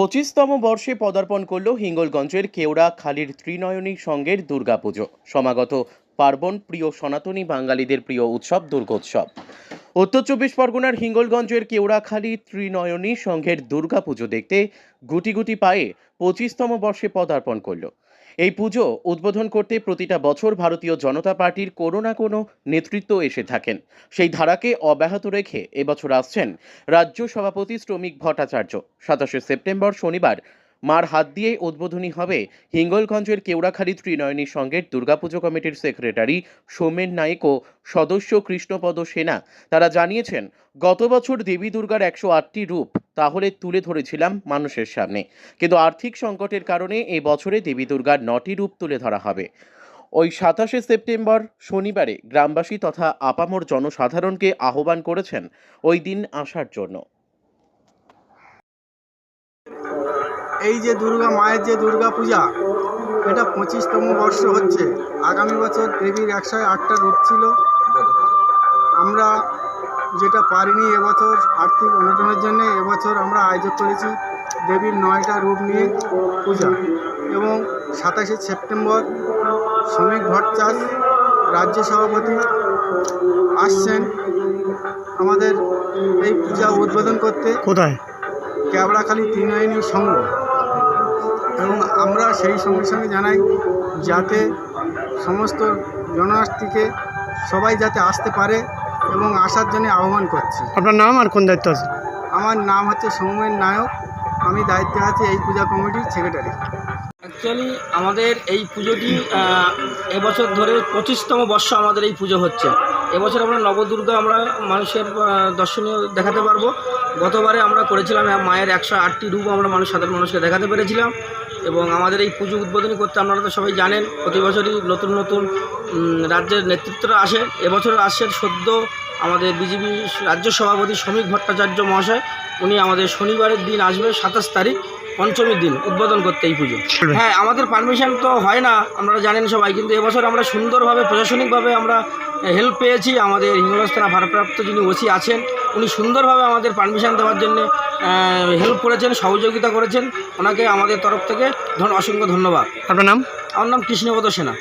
পঁচিশতম বর্ষে পদার্পণ করল হিঙ্গলগঞ্জের কেওড়া খালির ত্রিনয়নী সঙ্গের দুর্গাপুজো। সমাগত পার্বণ, প্রিয় সনাতনী বাঙালিদের প্রিয় উৎসব, দুর্গোৎসব। উত্তর চব্বিশ পরগনার হিঙ্গলগঞ্জের কেওড়াখালী ত্রিনয়নী সংঘের দুর্গাপুজো দেখতে গুটি গুটি পায়ে পঁচিশতম বর্ষে পদার্পণ করল। এই পুজো উদ্বোধন করতে প্রতিটা বছর ভারতীয় জনতা পার্টির কোনো না কোনো নেতৃত্ব এসে থাকেন। সেই ধারাকে অব্যাহত রেখে এবছর আসছেন রাজ্য সভাপতি শ্রমিক ভট্টাচার্য। সাতাশে সেপ্টেম্বর শনিবার মার হাত দিয়েই উদ্বোধনী হবে হিঙ্গলগঞ্জের কেওড়াখালী ত্রিনয়নী সংঘের দুর্গাপুজো কমিটির সেক্রেটারি সোমেন নায়েক ও সদস্য কৃষ্ণপদ সেনা। তারা জানিয়েছেন, গত বছর দেবী দুর্গার একশো আটটি রূপ তাহলে তুলে ধরেছিলাম মানুষের সামনে। কিন্তু আর্থিক সংকটের কারণে এই বছরে দেবী দুর্গার নটি রূপ তুলে ধরা হবে। ওই সাতাশে সেপ্টেম্বর শনিবারে গ্রামবাসী তথা আপামর জনসাধারণকে আহ্বান করেছেন ওই দিন আসার জন্য। এই যে দুর্গা মায়ের যে দুর্গা পূজা এটা পঁচিশতম বর্ষ হচ্ছে। আগামী বছর দেবীর একশো আটটা রূপ ছিল। আমরা যেটা পারিনি এবছর আর্থিক অনটনের জন্য এবছর আমরা আয়োজন করেছি দেবীর নয়টা রূপ নিয়ে পূজা। এবং সাতাশে সেপ্টেম্বর শ্রমিক ভট্টাচার্য রাজ্য সভাপতি আসছেন আমাদের এই পূজা উদ্বোধন করতে। কোথায়? ক্যাবড়াখালী ত্রিনয়নী সংঘ। এবং আমরা সেই সঙ্গে সঙ্গে জানাই যাতে সমস্ত জনগোষ্ঠীকে সবাই যাতে আসতে পারে এবং আসার জন্য আহ্বান করছি। আপনার নাম আর কোন দায়িত্ব আছে? আমার নাম হচ্ছে সৌমেন নায়ক। আমি দায়িত্বে আছি এই পূজা কমিটির সেক্রেটারি। অ্যাকচুয়ালি আমাদের এই পুজোটি এবছর ধরে পঁচিশতম বর্ষ আমাদের এই পুজো হচ্ছে। এবছর আমরা নবদুর্গা আমরা মানুষের দর্শনীয় দেখাতে পারব। গতবারে আমরা করেছিলাম মায়ের একশো আটটি রূপ আমরা মানুষ, সাধারণ মানুষকে দেখাতে পেরেছিলাম। এবং আমাদের এই পুজো উদ্বোধনী করতে আপনারা তো সবাই জানেন, প্রতি বছরই নতুন নতুন রাজ্যের নেতৃত্বরা আসে। এবছর আসছেন সদ্য আমাদের বিজেপি রাজ্য সভাপতি শ্রমিক ভট্টাচার্য মহাশয়। উনি আমাদের শনিবারের দিন আসবে, সাতাশ তারিখ। পঞ্চমীর দিন উদ্বোধন করতে এই পুজো হ্যাঁ আমাদের পারমিশন তো হয় না আমরা জানেন সবাই কিন্তু এবছর আমরা সুন্দরভাবে প্রশাসনিকভাবে আমরা হেল্প পেয়েছি। আমাদের হিঙ্গলজ থানা ভারপ্রাপ্ত যিনি ওসি আছেন উনি সুন্দরভাবে আমাদের পারমিশন দেওয়ার জন্য হেল্প করেছেন সহযোগিতা করেছেন। ওনাকে আমাদের তরফ থেকে ধন অসংখ্য ধন্যবাদ। আপনার নাম? আমার নাম কৃষ্ণপদ সেনা।